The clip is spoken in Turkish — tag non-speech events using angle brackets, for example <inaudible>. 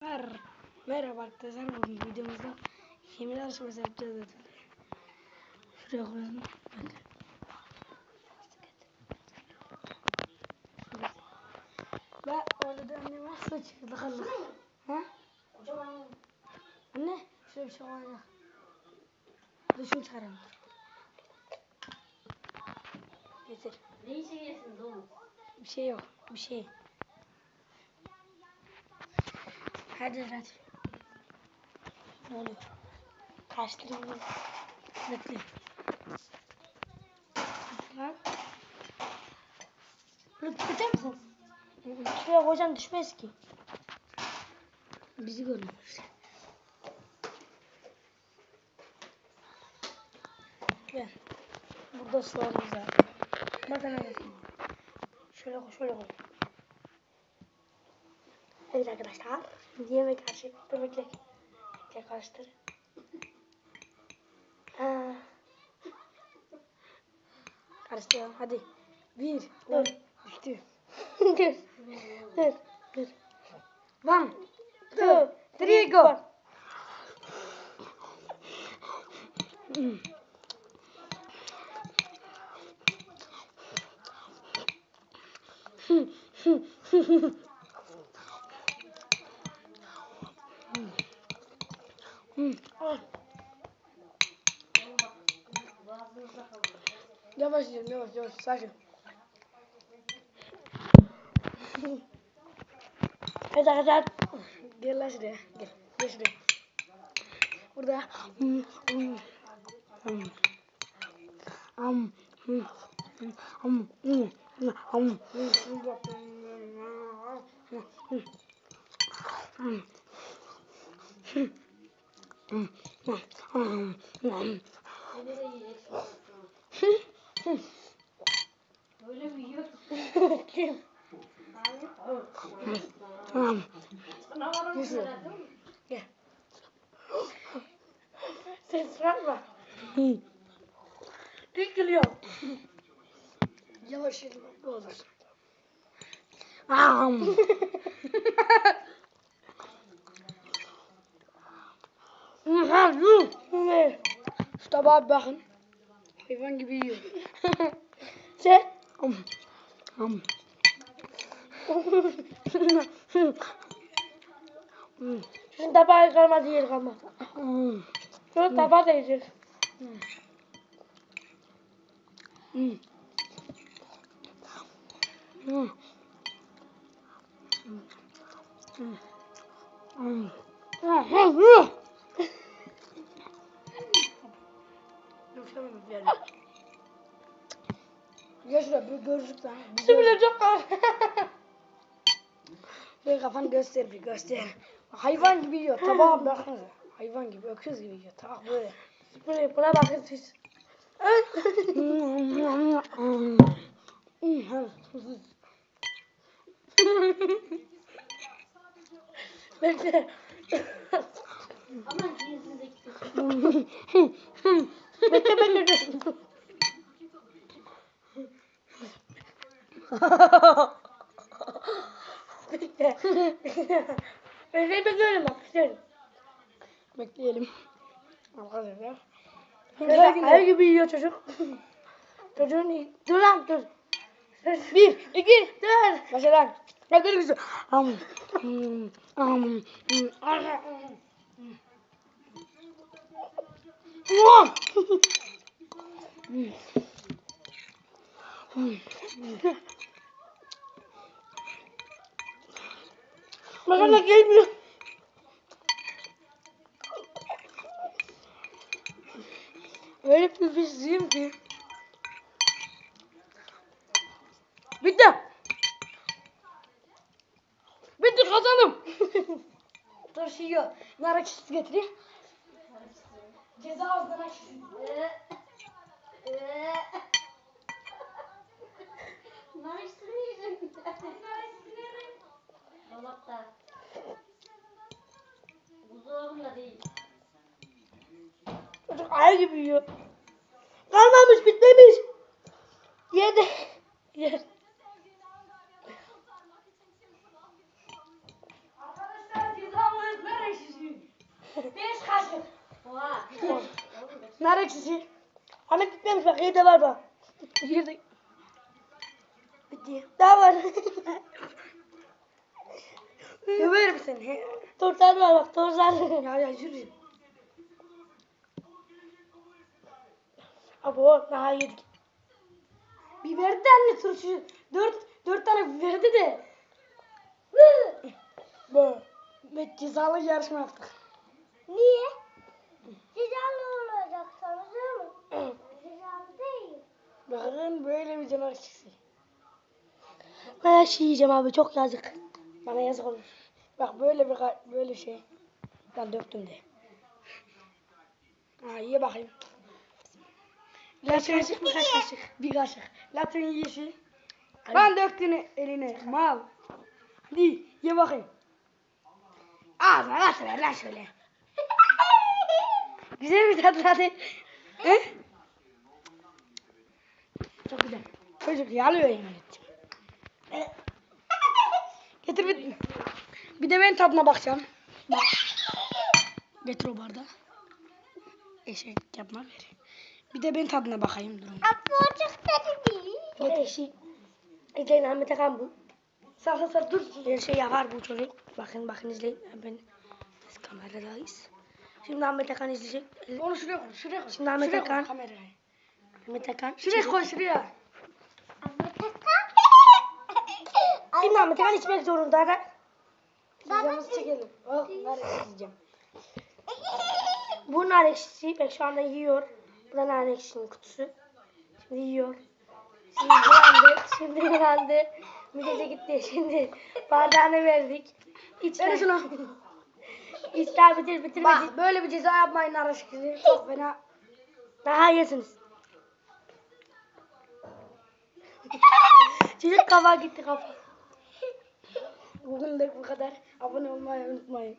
Mer Merhaba arkadaşlar bugün videomuzda yemin arasması yapacağız zaten. Şuraya koyalım. Bak. Ve orada da annem asla çıktı kaldı. Ha? Kocaman Anne şöyle bir şey olacak. Dur şunu çıkaralım. Getir. ne işe gelirsiniz oğlum? Bir şey yok. Bir şey. Hadi hadi. Ne oluyor? Karıştırayım. Bekle. Lan. Bunu tutacak mısın? Şuraya koyacağım düşmez ki. Bizi görmüyor. Gel. Burada sularımız var. Bakın arkadaşlar. Şöyle koy, şöyle koy. Evet arkadaşlar. Şimdi yemek karşı. Dur bekle. Karıştıralım hadi. Bir. Dur. Düştü. dur. Dur. Dur. One. Two. Three go. Hmm. Hmm. <laughs> Yavaş yiyelim yavaş yavaş sakin. Hadi hadi hadi. Gel lan şuraya. Gel. Gel şuraya. Burada. Hmm, hmm, hmm. Am, hmm, hmm, am, hmm, hmm, am, hmm, hmm, hmm. Hmm. Hmm. Hmm. Hmm. Böyle mi yiyorsun? Kim? Hmm. Herhalde oğlum? Gel. Ses verme. Hmm. Dökülüyor. Yavaş yiyelim. Ne olur. Am. Şu tabağa bakın. Hayvan gibi yiyor. Hmm. Şunun tabağı kalmadı yer kalmadı. Şunun tabağı da yiyecek. Hmm. Hmm. Hmm. Hmm. Hmm. Hmm. Gel şuraya bir gözlük daha. Şimdi çok <laughs> Böyle kafanı göster bir göster. Hayvan gibi yiyor. Tabağa bakın. Hayvan gibi, öküz gibi yiyor. Tabak böyle. Böyle buna bakın siz. Bekle. Aman cinsiz ektik. <laughs> bekle bekle. <laughs> bekle. Bekle bekleyelim bak. Bekleyelim. Bekleyelim. Arkadaşlar. Ayı gibi yiyor çocuk. Çocuğun. Dur lan dur. Bir, iki, dört. Başla Ne böyle güzel. Am. Am. am. Muah! Hmm. Makarna gelmiyor. Öyle bir pişireyim ki. Bitti. Bitti kazanım. <laughs> Dur şey yok. Nar ekşisi getireyim. Ceza ağzından ekşisi. Nar üstüne yiyeceğim. Dolapta. ay gibi yiyor. Kalmamış bitmemiş. Yedi. Yer. Beş kaşık. Nar ekşisi. Ahmet bitmemiş bak yedi var bak. Yedi. Bitti. Daha var. Döverim seni. Tortan var bak tortan. Ya ya yürü. Abo daha yedik. Biber de anne turşu. Dört, dört tane biberdi de. Bu. Ve cezalı yarışma yaptık. Niye? Cezalı olacak sanırım mı? Cezalı değil. Bakın böyle bir canavar çıksın. Ben her şeyi yiyeceğim abi çok yazık. Bana yazık olur. Bak böyle bir böyle şey. Ben döktüm de. Ha ye bakayım. Kaç kaşık mı kaç kaşık? Bir kaşık. Latın yiyişi. Ben döktüğünü eline. Mal. Di ye bakayım. Ağzına nasıl ver lan şöyle. <laughs> Güzel bir tadı hadi. He? Çok güzel. Çocuk yalıyor yemin ettim. Getir bir. Bir de ben tadına bakacağım. Bak. Getir o bardağı. Eşek yapma ver. Bir de ben tadına bakayım durun. Apocuk dedi değil. Bu eşi. İzleyin Ahmet Akan bu. Sağ sağ sağ dur. Bir şey yapar bu çocuk. Bakın bakın izleyin. Ben biz kameradayız. Şimdi Ahmet Akan izleyecek. Onu şuraya koy, şuraya koy. Şimdi Ahmet şuraya Hakan. koy kamerayı. Ahmet Akan. Şuraya koy, şuraya. Şimdi Ahmet Akan <laughs> içmek zorunda. da. Pizzamızı çekelim. Oh, nereye yiyeceğim? <laughs> Bu nar ekşisi. Ben şu anda yiyor. Nar ekşisinin kutusu. Şimdi yiyor. Şimdi yandı. Şimdi yandı. Midesi gitti. Şimdi bardağını verdik. İç Ver şunu. <laughs> Daha bitir bitirmedi. Bak böyle bir ceza yapmayın araştırın. Çok fena. Daha yesiniz. <laughs> Çocuk kafa gitti kafa. Bugün de bu kadar. Abone olmayı unutmayın.